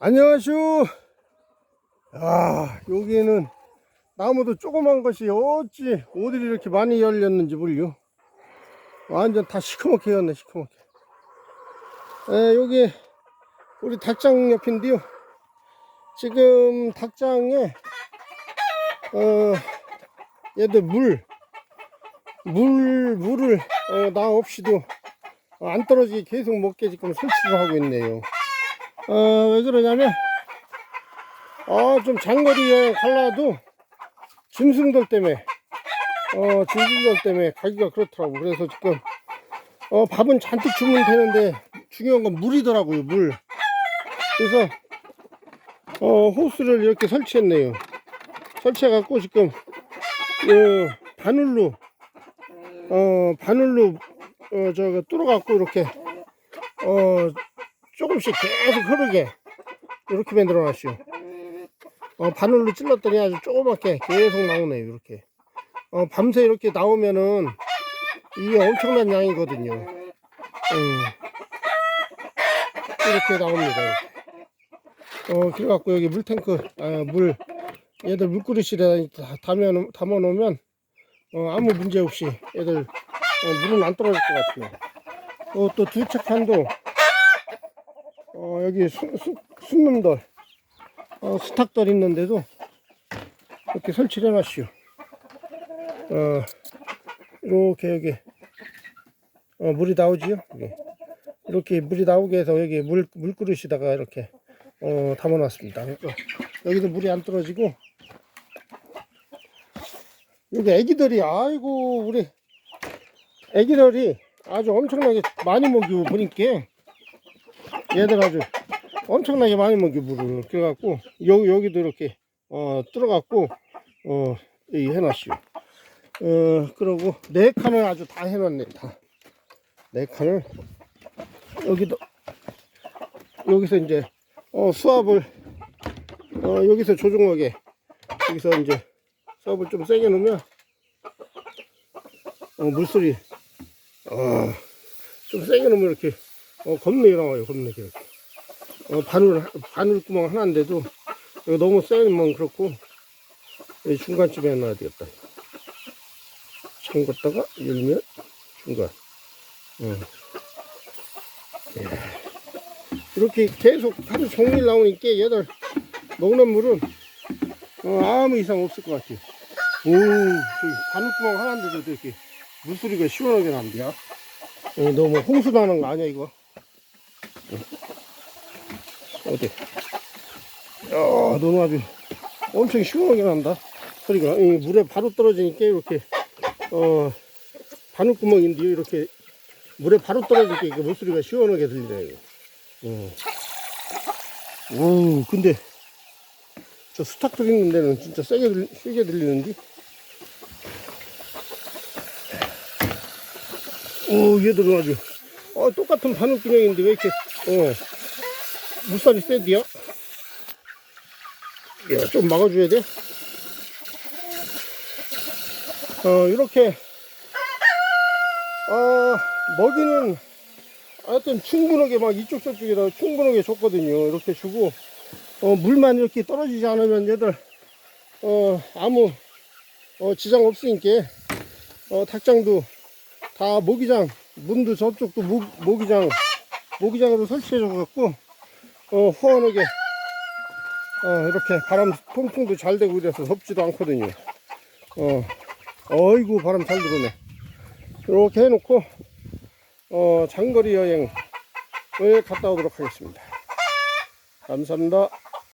안녕하슈. 아, 여기에는 나무도 조그만 것이 어찌 어디를 이렇게 많이 열렸는지 몰려. 완전 다 시커멓게 열렸네, 시커멓게. 에, 여기 우리 닭장 옆인데요. 지금 닭장에 어, 얘들 물, 물, 물을 어, 나 없이도 안 떨어지게 계속 먹게 지금 설치를 하고 있네요. 어, 왜 그러냐면, 어, 좀 장거리 여행 갈라도 짐승들 때문에, 어, 짐승들 때문에 가기가 그렇더라고. 그래서 지금, 어, 밥은 잔뜩 주면 되는데, 중요한 건 물이더라고요, 물. 그래서, 어, 호스를 이렇게 설치했네요. 설치해갖고 지금, 어, 바늘로, 어, 바늘로, 어, 저거 뚫어갖고 이렇게, 어, 조금씩 계속 흐르게 이렇게 만들어 놨어요. 어, 바늘로 찔렀더니 아주 조그맣게 계속 나오네요. 이렇게. 어, 밤새 이렇게 나오면은 이게 엄청난 양이거든요. 음. 이렇게 나옵니다. 어, 그래갖고 여기 물탱크, 아, 물, 얘들 물그릇에 담아, 담아 놓으면 어, 아무 문제 없이 얘들 어, 물은 안 떨어질 것 같아요. 어, 또 두척 판도 어, 여기 수, 수, 숨놈들, 어, 수탉들 있는데도 이렇게 설치를 해놨시오. 어, 이렇게 여기, 어, 물이 나오지요? 이게. 이렇게 물이 나오게 해서 여기 물, 물그릇에다가 이렇게, 어, 담아놨습니다. 여기도 물이 안 떨어지고, 여기 애기들이, 아이고, 우리 애기들이 아주 엄청나게 많이 먹이고 보니까, 얘들 아주 엄청나게 많이 먹여 물을 그래갖고 여기 여기도 이렇게 어 뚫어갖고 어 여기 해놨어요 어 그러고 네 칸을 아주 다 해놨네 다네 칸을. 여기도 여기서 이제 어 수압을 어 여기서 조종하게 여기서 이제 수압을 좀 세게 놓으면 어 물소리 어좀 세게 놓으면 이렇게 어, 겁나게 나와요, 겁나게. 어, 바늘, 바늘구멍 하나인데도, 이거 너무 세면 그렇고, 중간쯤에 해놔야 되겠다. 잠갔다가 열면 중간. 어. 예. 이렇게 계속 하루 종일 나오니까 얘들 먹는 물은 어, 아무 이상 없을 것 같아요. 오, 저기 바늘구멍 하나인데도 이렇게 물소리가 시원하게 난대요. 어, 너무 홍수 나는 거 아니야, 이거? 어디? 야, 너는 아주 엄청 시원하게 난다. 소리가. 이 물에 바로 떨어지니까 이렇게, 어, 바늘구멍인데 이렇게 물에 바로 떨어지니까 물소리가 시원하게 들리네요. 어. 오, 근데 저 수탉들 있는 데는 진짜 세게, 들, 세게 들리는데? 오, 얘들은 아주, 어, 똑같은 바늘구멍인데 왜 이렇게, 어, 물살이 세디야? 야, 좀 막아줘야 돼. 어, 이렇게, 어, 먹이는 하여튼 충분하게 막 이쪽 저쪽에다 충분하게 줬거든요. 이렇게 주고, 어, 물만 이렇게 떨어지지 않으면 얘들, 어, 아무, 어, 지장 없으니까, 어, 닭장도 다 모기장, 문도 저쪽도 모, 모기장, 모기장으로 설치해줘갖고, 어, 후원하게, 어, 이렇게 바람 통풍도 잘 되고 이래서 덥지도 않거든요. 어, 어이구, 바람 잘 들어오네. 이렇게 해놓고, 어, 장거리 여행을 갔다 오도록 하겠습니다. 감사합니다.